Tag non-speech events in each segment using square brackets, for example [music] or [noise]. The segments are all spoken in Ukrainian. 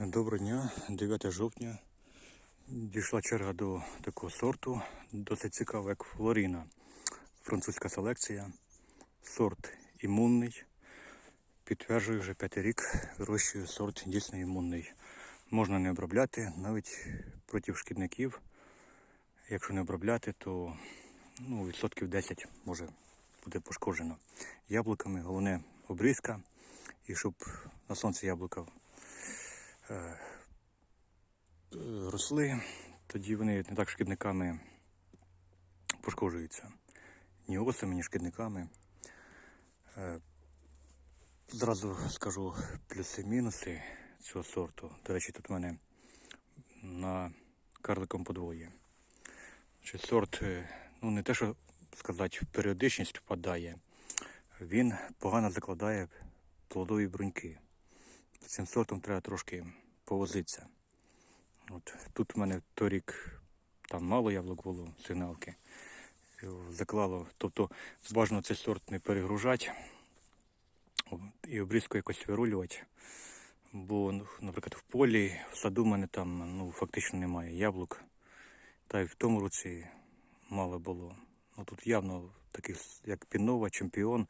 Доброго дня, 9 жовтня. Дійшла черга до такого сорту. Досить цікаво, як Флоріна. Французька селекція. Сорт імунний. Підтверджую, вже п'ятий рік вирощую сорт дійсно імунний. Можна не обробляти навіть проти шкідників. Якщо не обробляти, то ну, відсотків 10 може буде пошкоджено. Яблуками головне обрізка. І щоб на сонці яблука росли, тоді вони не так шкідниками пошкоджуються. Ні осами, ні шкідниками. Е, Зразу скажу плюси-мінуси цього сорту. До речі, тут в мене на карликом подвоє. Значить, сорт, е, ну не те, що сказати, в періодичність впадає, він погано закладає плодові бруньки. З цим сортом треба трошки повозитися. От, тут в мене торік там мало яблук було, сигналки. Е, Заклало, тобто бажано цей сорт не перегружати і обрізку якось вирулювати. Бо, ну, наприклад, в полі, в саду в мене там ну, фактично немає яблук. Та й в тому році мало було. Ну, тут явно таких, як Пінова, чемпіон,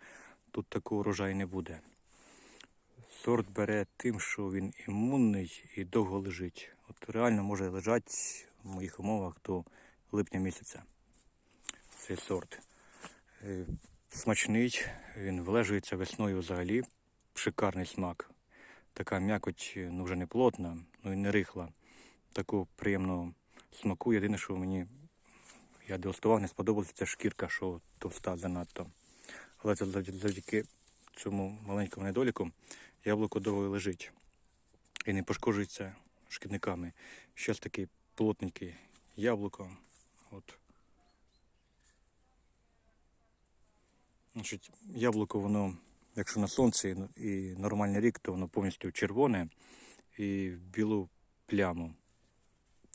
тут такого урожаю не буде. Сорт бере тим, що він імунний і довго лежить. От реально може лежати в моїх умовах до липня місяця. Цей сорт. Е, Смачний, він влежується весною взагалі. Шикарний смак. Така м'якоть, ну вже не плотна, ну і не рихла. Таку приємного смаку. Єдине, що мені я дегустував, не сподобалася ця шкірка, що товста занадто. Але це завдяки цьому маленькому недоліку яблуко довго лежить і не пошкоджується шкідниками. Щось таке плотненьке яблуко. От. Значить, яблуко, воно, якщо на сонці і нормальний рік, то воно повністю червоне і в білу пляму.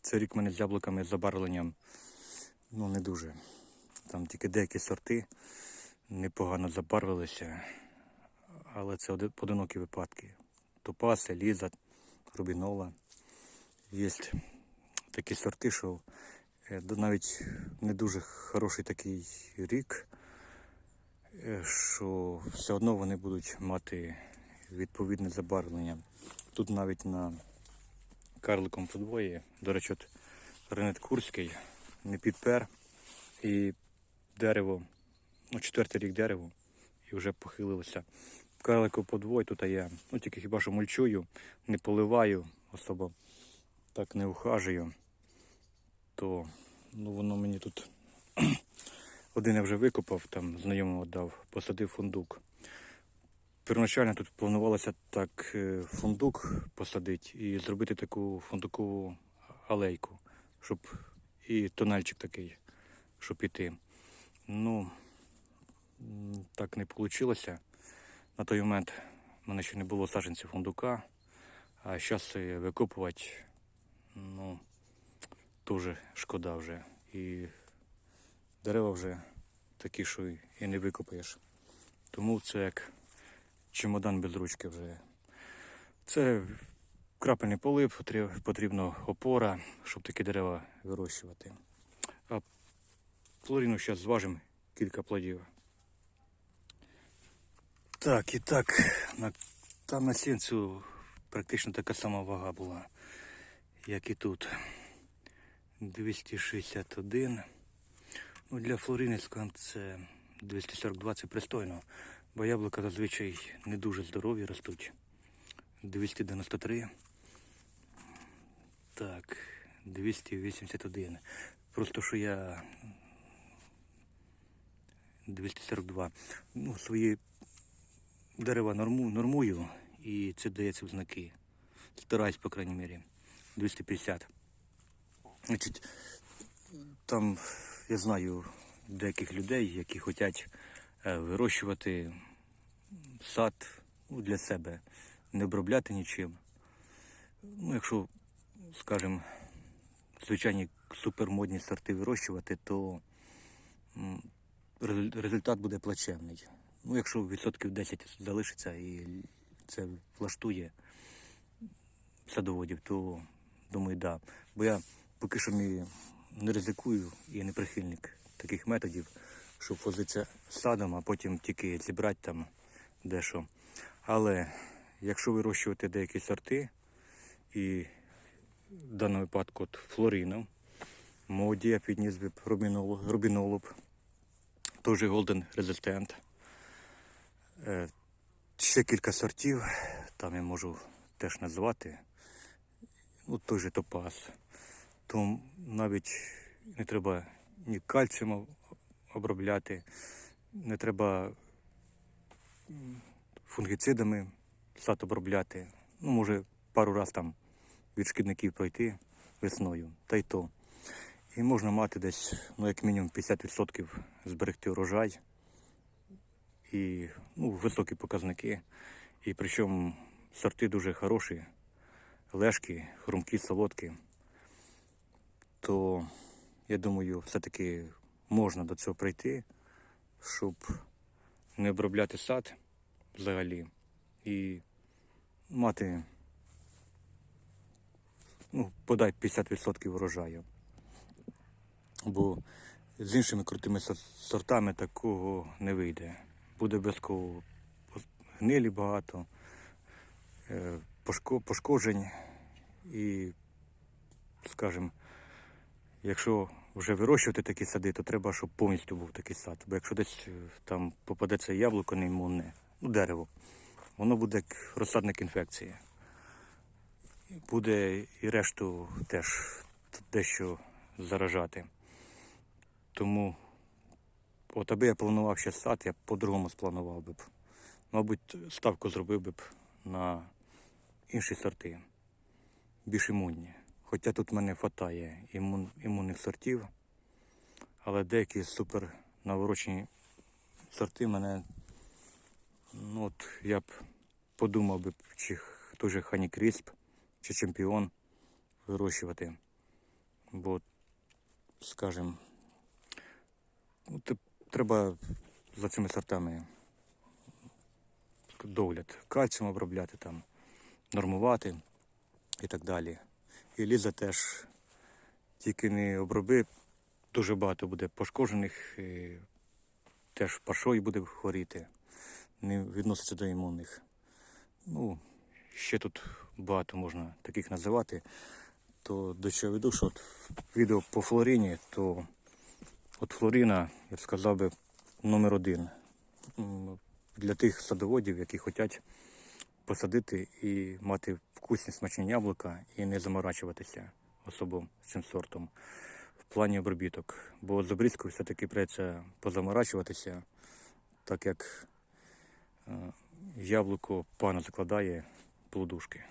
Цей рік в мене з яблуками з забарвленням ну, не дуже. Там тільки деякі сорти непогано забарвилися, але це оди- поодинокі випадки. Топаси, ліза, рубінола. Є такі сорти, що е, навіть не дуже хороший такий рік, е, що все одно вони будуть мати відповідне забарвлення. Тут навіть на карликом подвоє, до речі, от ренет Курський не підпер і дерево, ну, четвертий рік дерево, і вже похилилося. Карлику подвой тут я, ну тільки хіба що мульчую, не поливаю, особо так не ухажую, то ну, воно мені тут [clears throat] один я вже викопав, там знайомому дав, посадив фундук. Первоначально тут планувалося так е, фундук посадити і зробити таку фундукову алейку, щоб і тональчик такий, щоб іти. Ну, так не вийшло. На той момент в мене ще не було саджанців фундука, а зараз викопувати, ну, дуже шкода вже. І дерева вже такі, що і- не викопаєш. Тому це як чемодан без ручки вже. Це крапельний полив, потріб- потрібна опора, щоб такі дерева вирощувати. А флоріну зараз зважимо кілька плодів. Так, і так, на, там на сінцю практично така сама вага була, як і тут. 261. Ну, для флорини скажімо, це 242 це пристойно, бо яблука зазвичай не дуже здорові ростуть. 293. Так, 281. Просто що я 242. Ну, свої дерева норму, нормую і це дається в знаки. Стараюсь, по крайній мірі. 250. Значить, там я знаю деяких людей, які хочуть е, вирощувати сад для себе, не обробляти нічим. Ну, якщо, скажімо, звичайні супермодні сорти вирощувати, то результат буде плачевний. Ну, якщо відсотків 10 залишиться і це влаштує, садоводів, то думаю, да. Бо я поки що не, ризикую і не прихильник таких методів, щоб возитися садом, а потім тільки зібрати там дещо. Але якщо вирощувати деякі сорти, і в даному випадку от флорина, моді я підніс би рубінол- рубінолуб, теж Golden Resistant. Е, Ще кілька сортів, там я можу теж назвати. Ну, той же топаз. То навіть не треба ні кальцієм обробляти, не треба фунгіцидами сад обробляти. Ну, може, пару раз там від шкідників пройти весною, та й то. І можна мати десь, ну, як мінімум 50% зберегти урожай і ну, високі показники. І причому сорти дуже хороші, лежкі, хрумкі, солодкі. То я думаю, все-таки можна до цього прийти, щоб не обробляти сад взагалі і мати ну, подай 50% урожаю. Бо з іншими крутими сортами такого не вийде. Буде обов'язково гнилі багато, е, пошкоджень і, скажімо, якщо вже вирощувати такі сади, то треба, щоб повністю був такий сад. Бо якщо десь е, там попадеться яблуко неімунне, ну дерево, воно буде як розсадник інфекції. Буде і решту теж дещо заражати. Тому, от аби я планував ще сад, я по-другому спланував би б. Мабуть, ставку зробив би б на інші сорти, більш імунні. Хоча тут в мене хватає імун, імунних сортів, але деякі супер наворочені сорти мене, ну от я б подумав би, чи той же Хані Крісп, чи чемпіон вирощувати. Бо, скажімо, ну, треба за цими сортами догляд, кальцієм обробляти там, нормувати і так далі. І ліза теж тільки не оброби, дуже багато буде пошкоджених, і теж паршою буде хворіти, не відноситься до імунних. Ну, ще тут багато можна таких називати. То до чого веду, що от відео по Флоріні, то от Флоріна, я б сказав би, номер один для тих садоводів, які хочуть посадити і мати вкусні смачні яблука і не заморачуватися особо з цим сортом в плані обробіток. Бо з обрізкою все-таки придеться позаморачуватися, так як е, яблуко погано закладає плодушки.